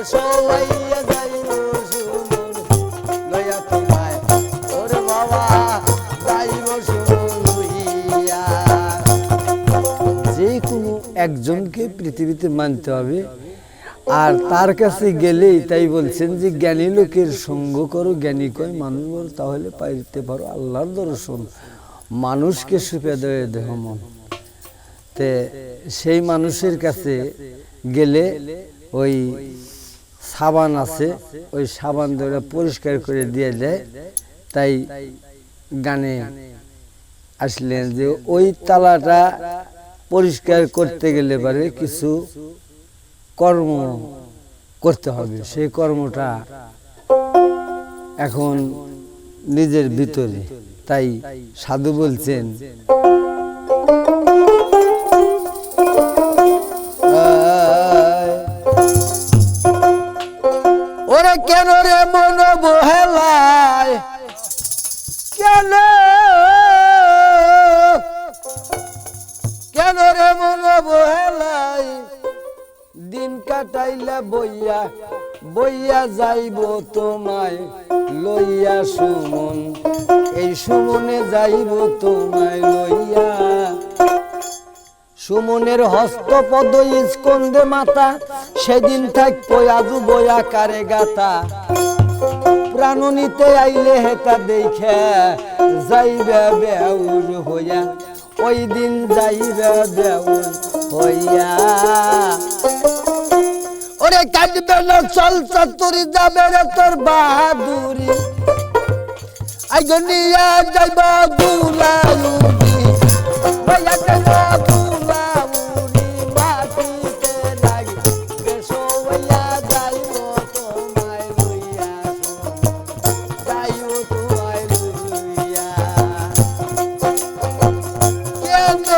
যে কোনো একজনকে পৃথিবীতে মানতে হবে। আর তার কাছে গেলেই তাই বলছেন যে, জ্ঞানী লোকের সঙ্গ করো, জ্ঞানী কয় মানুষ বল, তাহলে পাইতে পারো আল্লাহর দর্শন। মানুষকে সুপে দেয় দেহ মন। তে সেই মানুষের কাছে গেলে ওই সাবান আছে, ওই সাবান ধরে পরিষ্কার করে দিয়ে দেয়। তাই গানে আসলেন যে ওই তালাটা পরিষ্কার করতে গেলে পারে কিছু কর্ম করতে হবে। সেই কর্মটা এখন নিজের ভিতরে। তাই সাধু বলছেন কেন রে মন বহেলায়? কেন? কেন রে মন বহেলাই দিন কাটাইলা বইয়া বইয়া যাইব তোমায় লইয়া সুমন। এই সুমনে যাইব তোমায় লইয়া। সুমনের হস্তপদ স্কন্দে মাতা সেদিন থাকব আজু বয়া কারে গাতা প্রাণ নিতে আইলে হেতা দেখে যাইবে বেউর হইয়া। ওই দিন যাইবে বেউর হইয়া। ওরে কাটবে না, চল চতুরি যাবে রে তোর বাহাদুরি। আইগো নিয়া যাইব দুলাউরি হইয়া যাইব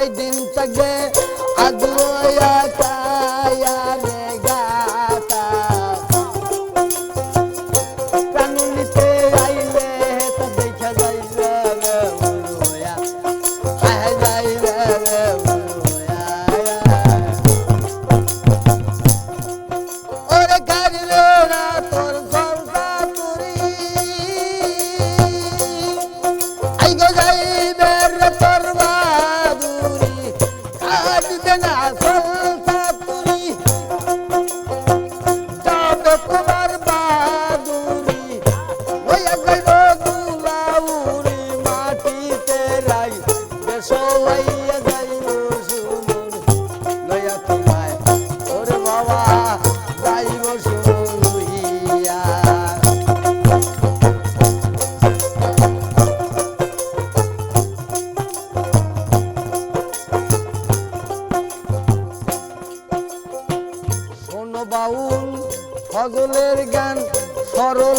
সেই দিন থেকে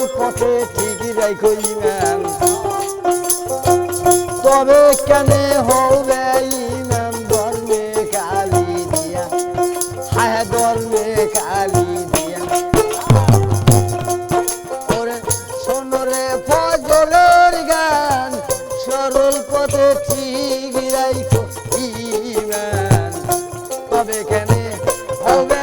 পথে ঠিকই রাখই ম্যাম তবে কেনে কালি দিয়া? হায় কালি দিয়া। ওরে শোনরে ফজলের গান, সরল পথে ঠিক রাইখো ইমান তবে কেনে হবে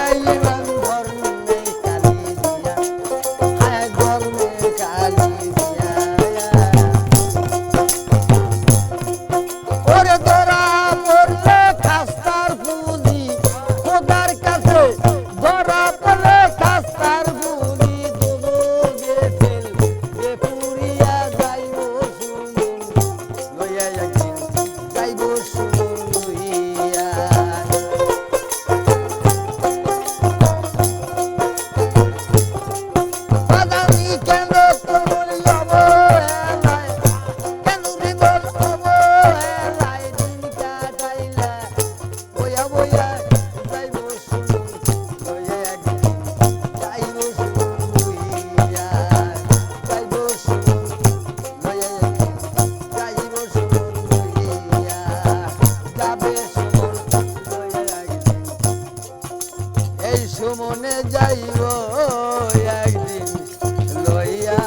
মনে যাইব একদিন লইয়া।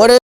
ওরে